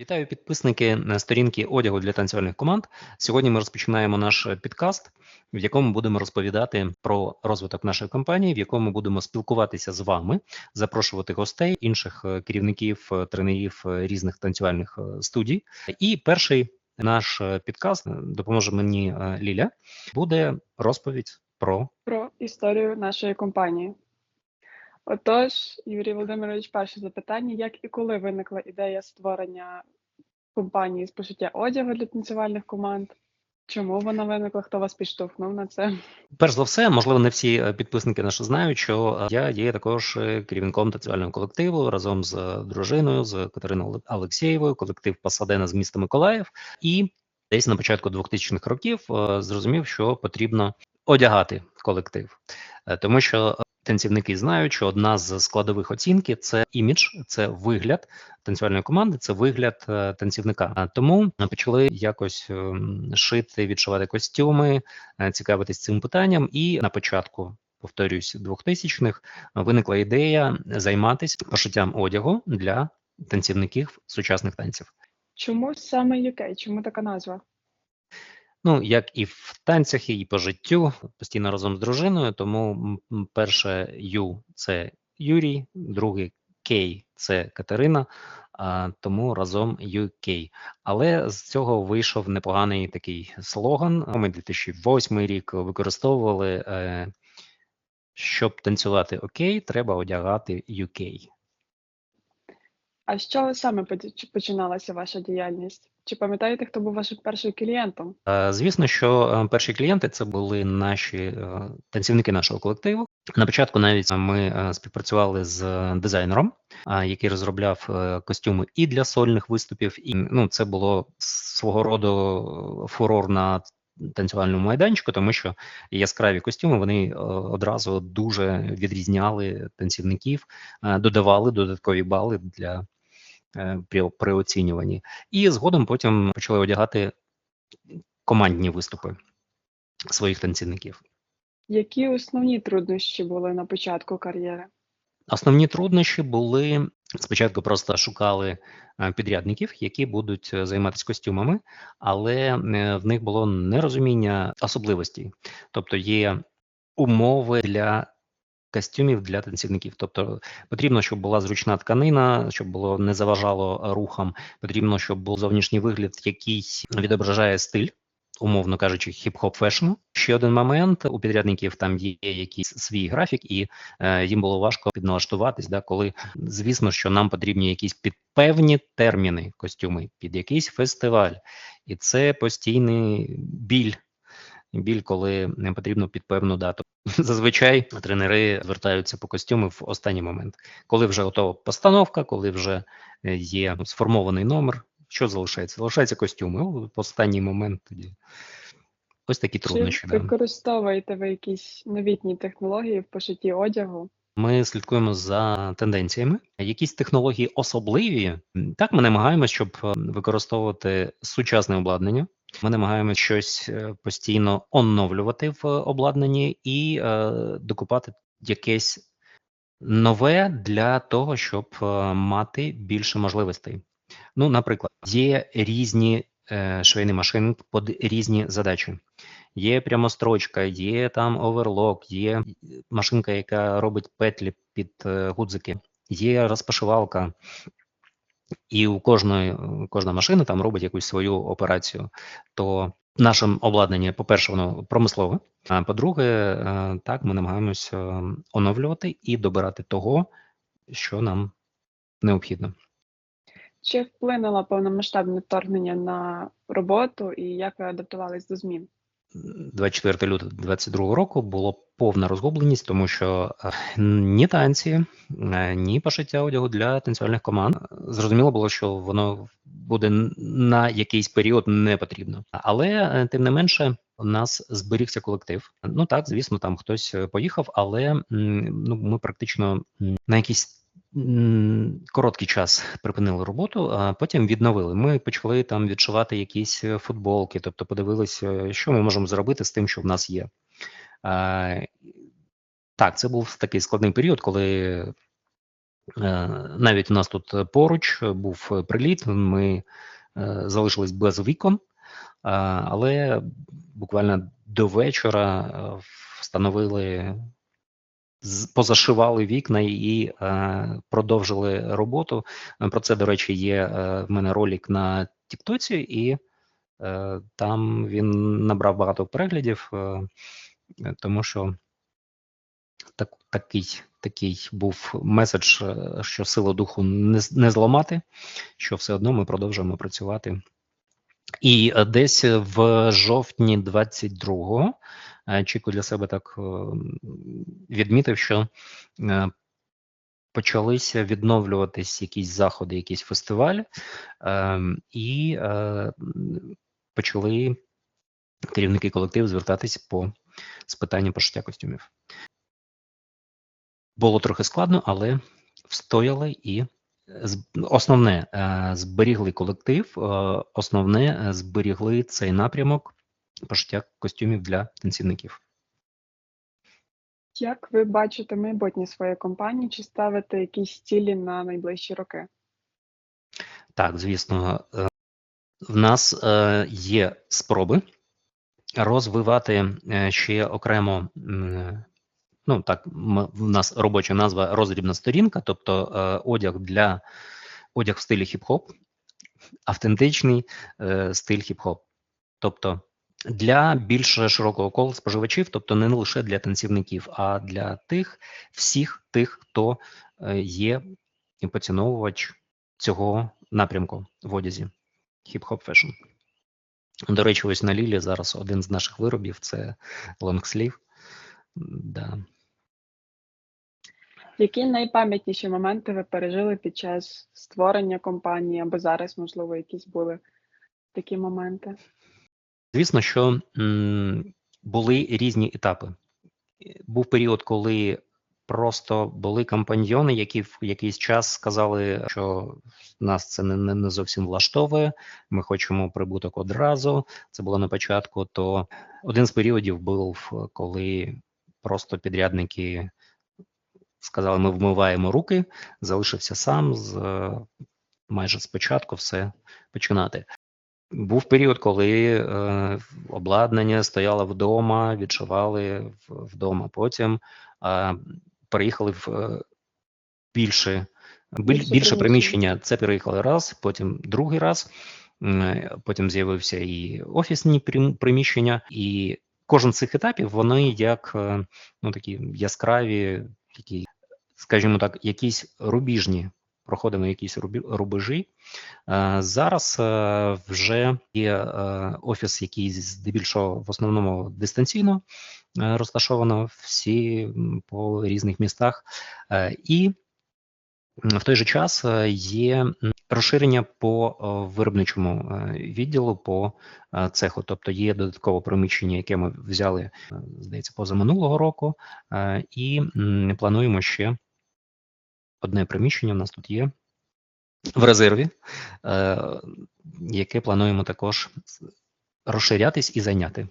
Вітаю підписники на сторінки одягу для танцювальних команд. Сьогодні ми розпочинаємо наш підкаст, в якому будемо розповідати про розвиток нашої компанії, в якому будемо спілкуватися з вами, запрошувати гостей, інших е, керівників, е, тренерів е, різних танцювальних е, студій. І перший наш е, підкаст е, допоможе мені е, Ліля. Буде розповідь про про історію нашої компанії. Отож, Юрій Володимирович, перше запитання: як і коли виникла ідея створення компанії з пошиття одягу для танцювальних команд? Чому вона виникла? Хто вас підштовхнув на це? Перш за все, можливо, не всі е, підписники наші знають, що е, я є також е, керівником танцювального колективу разом з дружиною, з Катериною Алексєєвою, колектив Пасадена з міста Миколаїв. І десь на початку 2000-х років зрозумів, що потрібно одягати колектив, тому що танцівники знають, що одна з складових оцінки це імідж, це вигляд танцювальної команди, це вигляд е, танцівника. Тому е, почали якось ем, шити, відшивати костюми, е, цікавитись цим питанням, і на початку. Повторюсь, 2000-х виникла ідея займатися пошиттям одягу для танцівників сучасних танців. Чому саме UK? Чому така назва? Ну, як і в танцях, і по життю, постійно разом з дружиною. Тому перше Ю це Юрій, другий Кей це Катерина, а тому разом UK. Але з цього вийшов непоганий такий слоган. Ми 2008 рік використовували. Е, щоб танцювати окей, треба одягати UK. А з чого саме починалася ваша діяльність? Чи пам'ятаєте, хто був вашим першим клієнтом? Е, Звісно, що е, перші клієнти це були наші е, танцівники нашого колективу. На початку навіть ми співпрацювали з дизайнером, який розробляв костюми і для сольних виступів. І ну, це було свого роду фурор на танцювальному майданчику, тому що яскраві костюми вони одразу дуже відрізняли танцівників, додавали додаткові бали для при, при оцінюванні. І згодом потім почали одягати командні виступи своїх танцівників. Які основні труднощі були на початку кар'єри? Основні труднощі були спочатку просто шукали е, підрядників, які будуть е, займатися костюмами, але е, в них було нерозуміння особливостей. Тобто є умови для костюмів для танцівників. Тобто потрібно, щоб була зручна тканина, щоб було не заважало рухам. Потрібно, щоб був зовнішній вигляд, який відображає стиль. Умовно кажучи, хіп-хоп фешн. Ще один момент у підрядників там є якийсь свій графік, і е, їм було важко підналаштуватись, да, коли звісно, що нам потрібні якісь під певні терміни костюми, під якийсь фестиваль, і це постійний біль. Біль, коли не потрібно під певну дату. Зазвичай тренери звертаються по костюми в останній момент, коли вже готова постановка, коли вже е, є сформований номер. Що залишається? Залишаються костюми. В останній момент тоді. Ось такі труднощі. Чи використовуєте ви якісь новітні технології в пошитті одягу? Ми слідкуємо за тенденціями. Якісь технології особливі. Так, ми намагаємося, щоб е, використовувати сучасне обладнання. Ми намагаємося щось е, постійно оновлювати в обладнанні і е, докупати якесь нове для того, щоб е, мати більше можливостей. Ну, наприклад, є різні е, швейні машини під різні задачі. Є прямострочка, є там оверлок, є машинка, яка робить петлі під гудзики, є розпашивалка, і у кожної кожна машина там робить якусь свою операцію. То наше обладнання, по-перше, воно промислове. А по-друге, е, так ми намагаємося оновлювати і добирати того, що нам необхідно. Чи вплинуло повномасштабне вторгнення на роботу і як ви адаптувались до змін? 24 лютого 22 року було повна розгубленість, тому що е, ні танці, е, ні пошиття одягу для танцювальних команд. Зрозуміло було, що воно буде на якийсь період не потрібно. Але е, тим не менше, у нас зберігся колектив. Ну так, звісно, там хтось поїхав, але ну ми практично на якийсь. Короткий час припинили роботу, а потім відновили. Ми почали там відшивати якісь е, футболки, тобто подивилися, що ми можемо зробити з тим, що в нас є. Так, це був такий складний період, коли Е, Навіть у нас тут поруч був приліт. Ми е, залишились без вікон, але буквально до вечора встановили, позашивали вікна і е, продовжили роботу. Е, Про це, до речі, є е, в мене ролик на Тіктоці, і е, там він набрав багато переглядів, е, тому що так, такий, такий був меседж, е, що силу духу не, не зламати, що все одно ми продовжуємо працювати. І десь в жовтні 22-го е, Чіко для себе так е, відмітив, що е, почалися відновлюватись якісь заходи, якийсь фестиваль, е, і е, почали керівники колективу звертатись по з питанням пошиття костюмів. Було трохи складно, але встояли і основне е, зберігли колектив, основне зберігли цей напрямок пошиття костюмів для танцівників. Як ви бачите майбутнє своєї компанії? Чи ставите якісь цілі на найближчі роки? Так, звісно, е, в нас е, є спроби розвивати е, ще окремо. Ну так, в нас робоча назва роздрібна сторінка, тобто одяг для одяг в стилі хіп-хоп, автентичний стиль хіп-хоп. Тобто для більш широкого кола споживачів, тобто не лише для танцівників, а для тих всіх тих, хто е, є поціновувач цього напрямку в одязі хіп-хоп фешн. До речі, ось на Лілі зараз один з наших виробів це лонгслів. Да. Які найпам'ятніші моменти ви пережили під час створення компанії або зараз, можливо, якісь були такі моменти? Звісно, що були різні етапи. Був період, коли просто були компаньйони, які в якийсь час сказали, що нас це не, не, зовсім влаштовує. Ми хочемо прибуток одразу. Це було на початку. То один з періодів був, коли просто підрядники сказали: ми вмиваємо руки, залишився сам з майже спочатку все починати. Був період, коли е, обладнання стояло вдома, відшивали вдома. Потім е, переїхали в е, більше, біль, Більше приміщення. Це переїхали раз, потім другий раз. Е, Потім з'явився і офісні прим- приміщення, і кожен з цих етапів вони як е, ну такі яскраві, такі, скажімо так, якісь рубіжні. Проходимо якісь рубежі. Е, Зараз е, вже є е, офіс, який здебільшого в основному дистанційно розташовано всі по різних містах, і в той же час є розширення по виробничому відділу по цеху. Тобто є додаткове приміщення, яке ми взяли, здається, позаминулого року, і плануємо ще одне приміщення. У нас тут є в резерві, е, яке плануємо також розширятись і зайняти.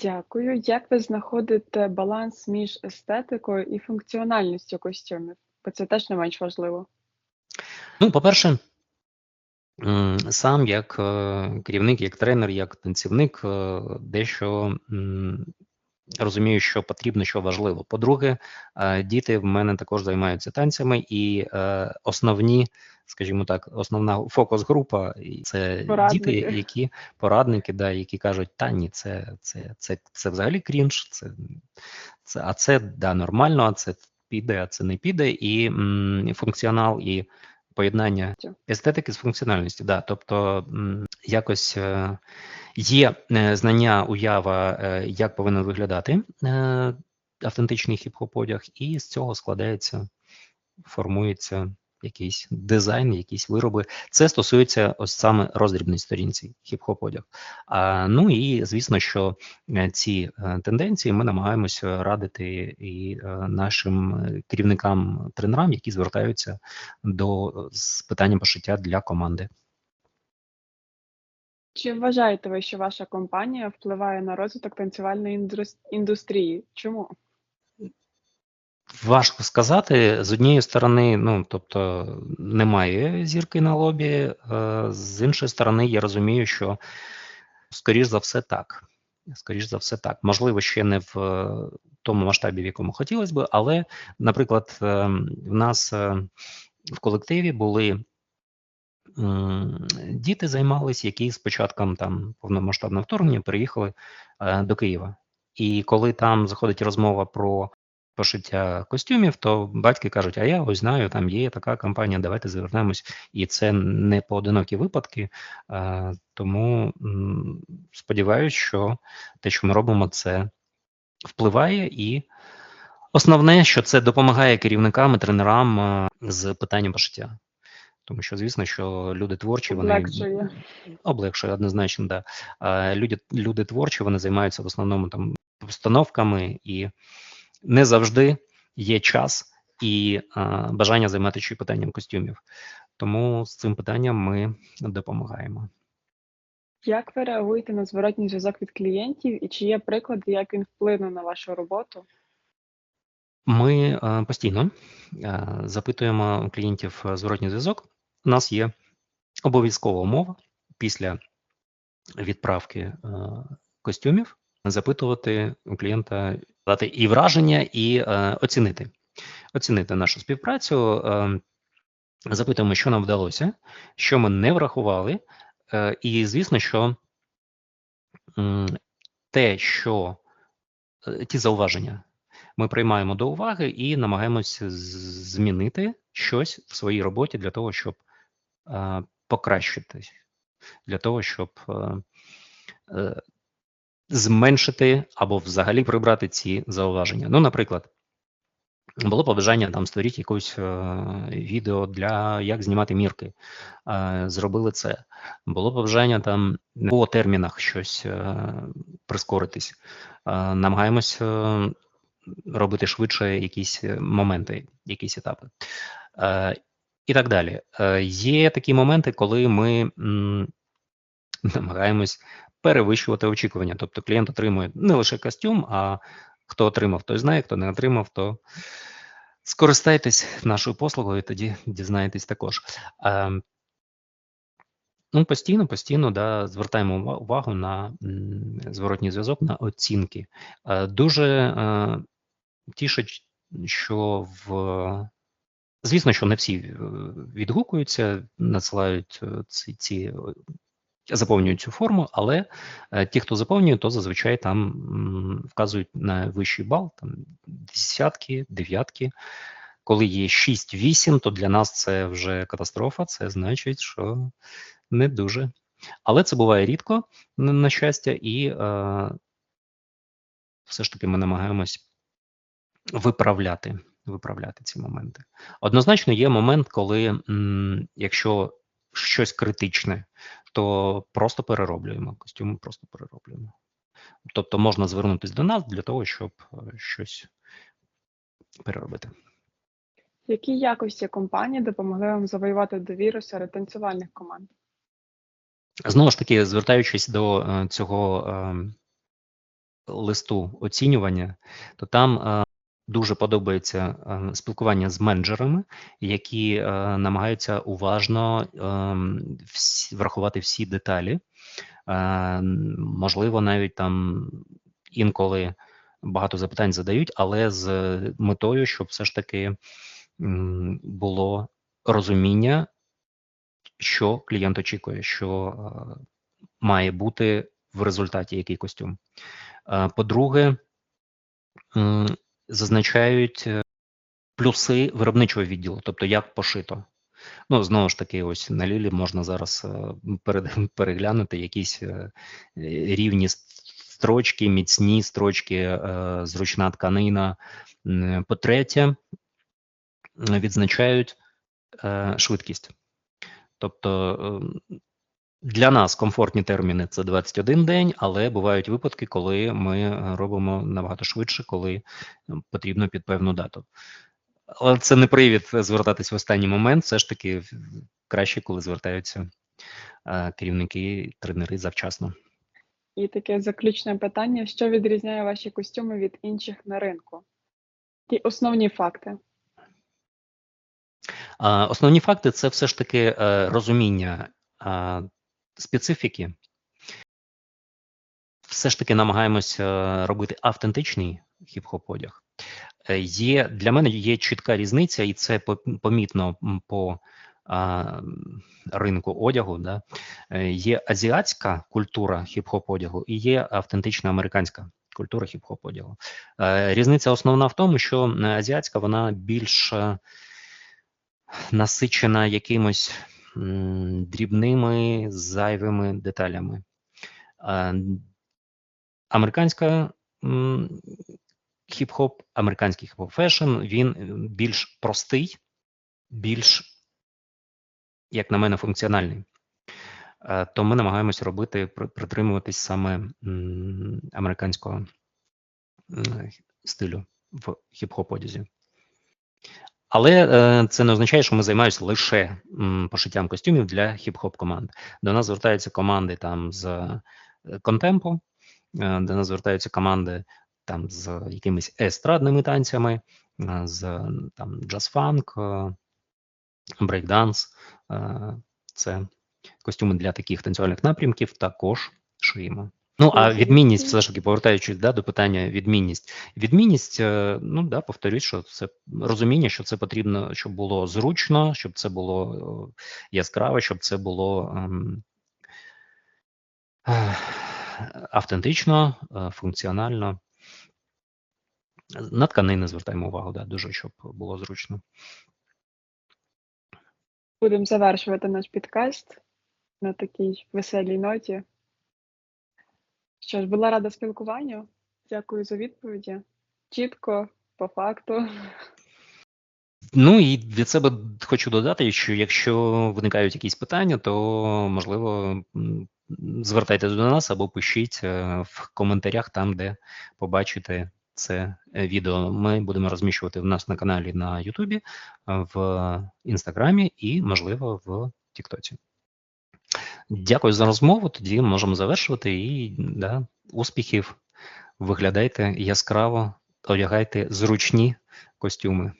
Дякую. Як ви знаходите баланс між естетикою і функціональністю костюмів? Бо це теж не менш важливо. Ну, по-перше, сам як е, керівник, як тренер, як танцівник, е, дещо розумію, що потрібно, що важливо. По-друге, е, діти в мене також займаються танцями, і е, основні, скажімо так, основна фокус-група це Порадники. діти, які порадники, да, які кажуть, та ні, це, це, це, це взагалі крінж, це, це, а це да, нормально, а це піде, а це не піде, і м, функціонал, і поєднання естетики з функціональністю. Да, тобто якось е, є е, знання, уява, е, як повинен виглядати автентичний хіп-хоп одяг, і з цього складається, формується якийсь дизайн, якісь вироби. Це стосується ось саме роздрібної сторінці хіп-хоп одяг. А, ну і звісно, що е, ці е, тенденції ми намагаємося радити і е, нашим керівникам, тренерам, які звертаються до з питанням пошиття для команди. Чи вважаєте ви, що ваша компанія впливає на розвиток танцювальної індустрії? Чому? Важко сказати. З однієї сторони, ну тобто немає зірки на лобі, е, з іншої сторони, я розумію, що скоріш за все так. Скоріш за все так. Можливо, ще не в е, тому масштабі, в якому хотілося б, але, наприклад, е, в нас в колективі були діти займались, які з початком там повномасштабного вторгнення переїхали до Києва. І коли там заходить розмова про пошиття костюмів, то батьки кажуть: а я ось знаю, там є така компанія, давайте звернемось. І це не поодинокі випадки. Тому сподіваюся, що те, що ми робимо, це впливає і. Основне, що це допомагає керівникам і тренерам з питанням пошиття. Тому що, звісно, що люди творчі, вони Облегшує. облегшує однозначно, да. Люди, люди творчі, вони займаються в основному там установками, і не завжди є час і е, бажання займатися питанням костюмів. Тому з цим питанням ми допомагаємо. Як ви реагуєте на зворотній зв'язок від клієнтів і чи є приклади, як він вплинув на вашу роботу? Ми е, постійно е, запитуємо клієнтів зворотній зв'язок. У нас є обов'язкова умова після відправки костюмів запитувати у клієнта дати і враження, і е, оцінити. Оцінити нашу співпрацю. Е, запитуємо, що нам вдалося, що ми не врахували, е, і звісно, що м, те, що е, ті зауваження ми приймаємо до уваги і намагаємося змінити щось в своїй роботі для того, щоб е, покращити, для того, щоб е, е, зменшити або взагалі прибрати ці зауваження. Ну, наприклад, було побажання там створити якусь е, відео для як знімати мірки. Е, зробили це. Було побажання там по термінах щось е, прискоритись. Е, намагаємось е, робити швидше якісь е, моменти, якісь етапи. Е, і так далі. Е, є такі моменти, коли ми намагаємось перевищувати очікування. Тобто клієнт отримує не лише костюм, а хто отримав, той знає, хто не отримав, то скористайтесь нашою послугою, тоді дізнаєтесь також. Ну, постійно, постійно да, звертаємо увагу на зворотній зв'язок, на оцінки. Дуже тішить, що в звісно, що не всі е, відгукуються, надсилають е, ці, ці заповнюють цю форму, але е, ті, хто заповнює, то зазвичай там вказують на вищий бал, там десятки, дев'ятки. Коли є 6-8, то для нас це вже катастрофа. Це значить, що не дуже. Але це буває рідко, на, щастя, і е, все ж таки ми намагаємось виправляти, виправляти ці моменти. Однозначно, є момент, коли м, якщо щось критичне, то просто перероблюємо костюми, просто перероблюємо. Тобто можна звернутися до нас для того, щоб е, щось переробити. Які якості компанії допомогли вам завоювати довіру серед танцювальних команд? Знову ж таки, звертаючись до е, цього е, листу оцінювання, то там е, дуже подобається е, спілкування з менеджерами, які е, намагаються уважно е, врахувати всі деталі. Можливо, навіть там інколи багато запитань задають, але з метою, щоб все ж таки було розуміння що клієнт очікує, що має бути в результаті який костюм. По-друге, зазначають е, плюси виробничого відділу, тобто як пошито. Ну, знову ж таки, ось на Лілі можна зараз е, переглянути якісь е, рівні строчки, міцні строчки, зручна тканина. По-третє, відзначають швидкість. Тобто ем, для нас комфортні терміни це 21 день, але бувають випадки, коли ми е, робимо набагато швидше, коли ем, потрібно під певну дату. Але це не привід звертатись в останній момент. Все ж таки краще, коли звертаються е, керівники, тренери завчасно. І таке заключне питання: що відрізняє ваші костюми від інших на ринку? Ті основні факти. Основні факти це все ж таки е, розуміння специфіки. Все ж таки намагаємося робити автентичний хіп-хоп одяг. Е, Є для мене є чітка різниця, і це помітно по а, ринку одягу. Да? Е, Є азіатська культура хіп-хоп одягу і є автентична американська культура хіп-хоп одягу. Е, Різниця основна в тому, що е, азіатська вона більш е, насичена якимось дрібними зайвими деталями. Американська хіп-хоп, американський хіп-хоп фешн, він більш простий, більш, як на мене, функціональний. То ми намагаємося робити, притримуватись саме американського стилю в хіп-хоп одязі. Але е, це не означає, що ми займаємося лише пошиттям костюмів для хіп-хоп команд. До нас звертаються команди там з е, контемпу, е, до нас звертаються команди там з якимись естрадними танцями, з там джаз-фанк, брейкданс. Це костюми для таких танцювальних напрямків також шиємо. Ну, а відмінність, все ж таки, повертаючись да, до питання відмінність. Відмінність, е, ну да, повторюсь, що це розуміння, що це потрібно, щоб було зручно, щоб це було е, яскраво, щоб це було ем, е, автентично, функціонально. На тканини звертаємо увагу, да, дуже щоб було зручно. Будемо завершувати наш підкаст на такій веселій ноті. Що ж, була рада спілкуванню. Дякую за відповіді. Чітко, по факту. Ну і від себе хочу додати, що якщо виникають якісь питання, то можливо звертайтеся до нас або пишіть е, в коментарях там, де побачите це е, відео. Ми будемо розміщувати в нас на каналі на Ютубі, в Інстаграмі і, можливо, в Тіктоці. Дякую за розмову. Тоді можемо завершувати і да, успіхів. Виглядайте яскраво, одягайте зручні костюми.